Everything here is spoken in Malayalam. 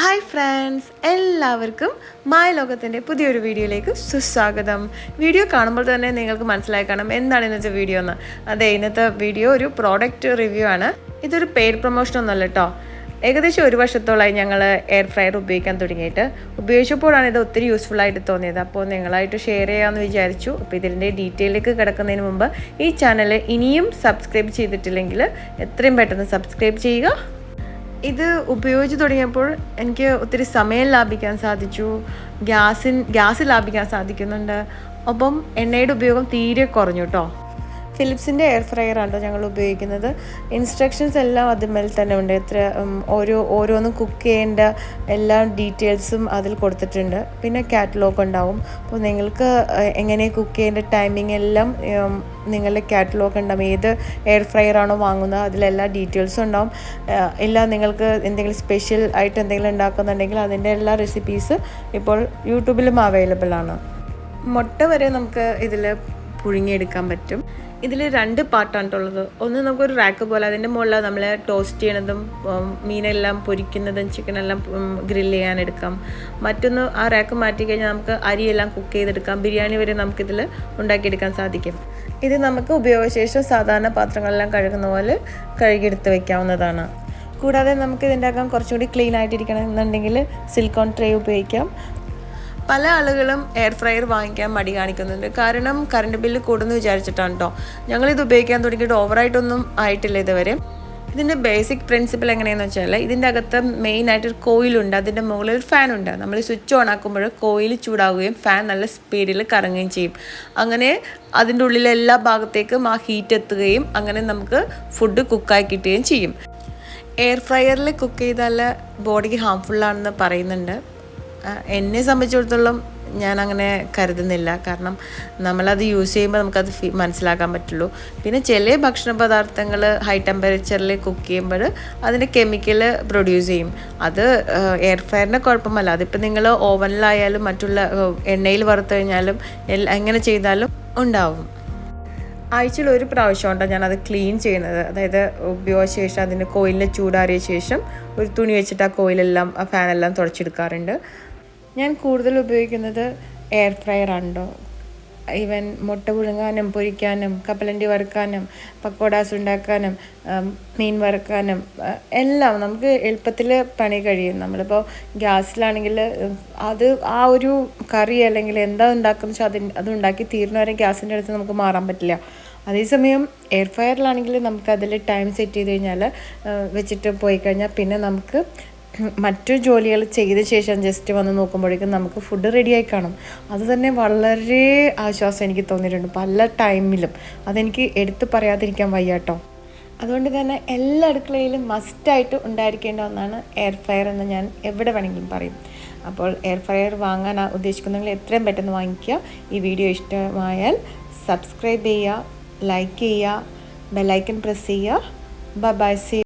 ഹായ് ഫ്രണ്ട്സ് എല്ലാവർക്കും മായ ലോകത്തിന്റെ പുതിയൊരു വീഡിയോയിലേക്ക് സുസ്വാഗതം. വീഡിയോ കാണുമ്പോൾ തന്നെ നിങ്ങൾക്ക് മനസ്സിലായി കാണാം എന്താണ് ഇന്നത്തെ വീഡിയോ എന്ന്. അതെ ഇന്നത്തെ വീഡിയോ ഒരു പ്രോഡക്റ്റ് റിവ്യൂ ആണ്. ഇതൊരു പെയ്ഡ് പ്രൊമോഷൻ ഒന്നുമല്ല കേട്ടോ ഏകദേശം ഒരു വർഷത്തോളമായി ഞങ്ങൾ എയർ ഫ്രയർ ഉപയോഗിക്കാൻ തുടങ്ങിയിട്ട്. ഉപയോഗിച്ചപ്പോഴാണ് ഇത് ഒത്തിരി യൂസ്ഫുൾ ആയിട്ട് തോന്നിയത്. അപ്പോൾ നിങ്ങളായിട്ട് ഷെയർ ചെയ്യാമെന്ന് വിചാരിച്ചു. അപ്പോൾ ഇതിന്റെ ഡീറ്റെയിലേക്ക് കിടക്കുന്നതിന് മുമ്പ് ഈ ചാനൽ ഇനിയും സബ്സ്ക്രൈബ് ചെയ്തിട്ടില്ലെങ്കിൽ എത്രയും പെട്ടെന്ന് സബ്സ്ക്രൈബ് ചെയ്യുക. ഇത് ഉപയോഗിച്ച് തുടങ്ങിയപ്പോൾ എനിക്ക് ഒത്തിരി സമയം ലാഭിക്കാൻ സാധിച്ചു. ഗ്യാസിൻ ഗ്യാസ് ലാഭിക്കാൻ സാധിക്കുന്നുണ്ട്. ഒപ്പം എണ്ണയുടെ ഉപയോഗം തീരെ കുറഞ്ഞു കേട്ടോ ഫിലിപ്സിന്റെ എയർ ഫ്രയർ ഞങ്ങൾ ഉപയോഗിക്കുന്നത്. ഇൻസ്ട്രക്ഷൻസ് എല്ലാം അതിന്മേൽ തന്നെ ഉണ്ട്. എത്ര ഓരോ ഓരോന്നും കുക്ക് ചെയ്യേണ്ട എല്ലാ ഡീറ്റെയിൽസും അതിൽ കൊടുത്തിട്ടുണ്ട്. പിന്നെ കാറ്റലോഗ് ഉണ്ടാവും. അപ്പോൾ നിങ്ങൾക്ക് എങ്ങനെ കുക്ക് ചെയ്യേണ്ട ടൈമിംഗ് എല്ലാം നിങ്ങളുടെ കാറ്റലോഗ് ഉണ്ടാവും. ഏത് എയർ ഫ്രയർ ആണോ വാങ്ങുന്നത് അതിലെല്ലാ ഡീറ്റെയിൽസും ഉണ്ടാവും. എല്ലാം നിങ്ങൾക്ക് എന്തെങ്കിലും സ്പെഷ്യൽ ആയിട്ട് എന്തെങ്കിലും ഉണ്ടാക്കുന്നുണ്ടെങ്കിൽ അതിന്റെ എല്ലാ റെസിപ്പീസ് ഇപ്പോൾ യൂട്യൂബിലും അവൈലബിൾ ആണ്. മുട്ട വരെ നമുക്ക് ഇതിൽ പുഴുങ്ങിയെടുക്കാൻ പറ്റും. ഇതിൽ രണ്ട് പാർട്ടാണ് ഉള്ളത് ഒന്ന് നമുക്കൊരു റാക്ക് പോലെ അതിന്റെ മുകളിൽ നമ്മൾ ടോസ്റ്റ് ചെയ്യണതും മീനെല്ലാം പൊരിക്കുന്നതും ചിക്കനെല്ലാം ഗ്രില്ല് ചെയ്യാൻ എടുക്കാം മറ്റൊന്ന് ആ റാക്ക് മാറ്റി കഴിഞ്ഞാൽ നമുക്ക് അരിയെല്ലാം കുക്ക് ചെയ്തെടുക്കാം. ബിരിയാണി വരെ നമുക്കിതിൽ ഉണ്ടാക്കിയെടുക്കാൻ സാധിക്കും. ഇത് നമുക്ക് ഉപയോഗശേഷം സാധാരണ പാത്രങ്ങളെല്ലാം കഴുകുന്ന പോലെ കഴുകിയെടുത്ത് വയ്ക്കാവുന്നതാണ് കൂടാതെ നമുക്ക് ഇതിന്റെ അകം കുറച്ചുകൂടി ക്ലീൻ ആയിട്ടിരിക്കണം എന്നുണ്ടെങ്കിൽ സിലിക്കോൺ ട്രേ ഉപയോഗിക്കാം. പല ആളുകളും എയർ ഫ്രയർ വാങ്ങിക്കാൻ മടി കാണിക്കുന്നുണ്ട്. കാരണം കറണ്ട് ബില്ല് കൂടുമെന്ന് വിചാരിച്ചിട്ടാണ് കേട്ടോ ഞങ്ങളിത് ഉപയോഗിക്കാൻ തുടങ്ങിയിട്ട് ഓവറായിട്ടൊന്നും ആയിട്ടില്ല ഇതുവരെ. ഇതിന്റെ ബേസിക് പ്രിൻസിപ്പിൾ എങ്ങനെയാണെന്ന് വെച്ചാൽ ഇതിന്റെ അകത്ത് മെയിനായിട്ട് ഒരു കോയിലുണ്ട് അതിന്റെ മുകളിൽ ഒരു ഫാൻ ഉണ്ട്. നമ്മൾ സ്വിച്ച് ഓൺ ആക്കുമ്പോൾ കോയിൽ ചൂടാവുകയും ഫാൻ നല്ല സ്പീഡിൽ കറങ്ങുകയും ചെയ്യും. അങ്ങനെ അതിന്റെ ഉള്ളിലെ എല്ലാ ഭാഗത്തേക്കും ആ ഹീറ്റ് എത്തുകയും അങ്ങനെ നമുക്ക് ഫുഡ് കുക്കായി കിട്ടുകയും ചെയ്യും. എയർ ഫ്രയറിൽ കുക്ക് ചെയ്താൽ ബോഡിക്ക് ഹാംഫുള്ളാണെന്ന് പറയുന്നുണ്ട്. എന്നെ സംബന്ധിച്ചിടത്തോളം ഞാൻ അങ്ങനെ കരുതുന്നില്ല. കാരണം നമ്മളത് യൂസ് ചെയ്യുമ്പോൾ നമുക്കത് ഫീ മനസ്സിലാക്കാൻ പറ്റുള്ളൂ. പിന്നെ ചില ഭക്ഷണ പദാർത്ഥങ്ങൾ ഹൈ ടെമ്പറേച്ചറിൽ കുക്ക് ചെയ്യുമ്പോൾ അതിന്റെ കെമിക്കൽ പ്രൊഡ്യൂസ് ചെയ്യും. അത് എയർ ഫയറിന്റെ കുഴപ്പമല്ല. അതിപ്പോൾ നിങ്ങൾ ഓവനിലായാലും മറ്റുള്ള എണ്ണയിൽ വറുത്ത് കഴിഞ്ഞാലും എങ്ങനെ ചെയ്താലും ഉണ്ടാവും. ആഴ്ചയിൽ ഒരു പ്രാവശ്യം പ്രാവശ്യമുണ്ടോ ഞാനത് ക്ലീൻ ചെയ്യുന്നത്. അതായത് ഉപയോഗശേഷം അതിന്റെ കോയിലിനെ ചൂടാറിയ ശേഷം ഒരു തുണി വെച്ചിട്ട് ആ കോയിലെല്ലാം ആ ഫാനെല്ലാം തുടച്ചെടുക്കാറുണ്ട്. ഞാൻ കൂടുതൽ ഉപയോഗിക്കുന്നത് എയർ ഫ്രയർ ആണല്ലോ ഈവൻ മുട്ട പുഴുങ്ങാനും പൊരിക്കാനും കപ്പലണ്ടി വറുക്കാനും പക്കോടാസ് ഉണ്ടാക്കാനും മീൻ വറുക്കാനും എല്ലാം നമുക്ക് എളുപ്പത്തിൽ പണി കഴിയും. നമ്മളിപ്പോൾ ഗ്യാസിലാണെങ്കിൽ അത് ആ ഒരു കറി അല്ലെങ്കിൽ എന്താ ഉണ്ടാക്കുന്ന വെച്ചാൽ അതിന് അത് ഉണ്ടാക്കി തീരുന്നവരെ ഗ്യാസിന്റെ അടുത്ത് നമുക്ക് മാറാൻ പറ്റില്ല. അതേസമയം എയർ ഫയറിലാണെങ്കിൽ നമുക്ക് അതിൽ ടൈം സെറ്റ് ചെയ്ത് കഴിഞ്ഞാൽ വെച്ചിട്ട് പോയി കഴിഞ്ഞാൽ പിന്നെ നമുക്ക് മറ്റു ജോലികൾ ചെയ്ത ശേഷം ജസ്റ്റ് വന്ന് നോക്കുമ്പോഴേക്കും നമുക്ക് ഫുഡ് റെഡിയായി കാണും. അത് തന്നെ വളരെ ആശ്വാസം എനിക്ക് തോന്നിയിട്ടുണ്ട്. പല ടൈമിലും അതെനിക്ക് എടുത്തു പറയാതിരിക്കാൻ വയ്യ കേട്ടോ. അതുകൊണ്ട് തന്നെ എല്ലാ അടുക്കളയിലും മസ്റ്റായിട്ട് ഉണ്ടായിരിക്കേണ്ട ഒന്നാണ് എയർ ഫ്രയർ എന്ന് ഞാൻ എവിടെ വേണമെങ്കിലും പറയും. അപ്പോൾ എയർ ഫ്രയർ വാങ്ങാൻ ഉദ്ദേശിക്കുന്നെങ്കിൽ എത്രയും പെട്ടെന്ന് വാങ്ങിക്കുക. ഈ വീഡിയോ ഇഷ്ടമായാൽ സബ്സ്ക്രൈബ് ചെയ്യുക ലൈക്ക് ചെയ്യുക ബെല്ലൈക്കൺ പ്രസ് ചെയ്യുക. Bye see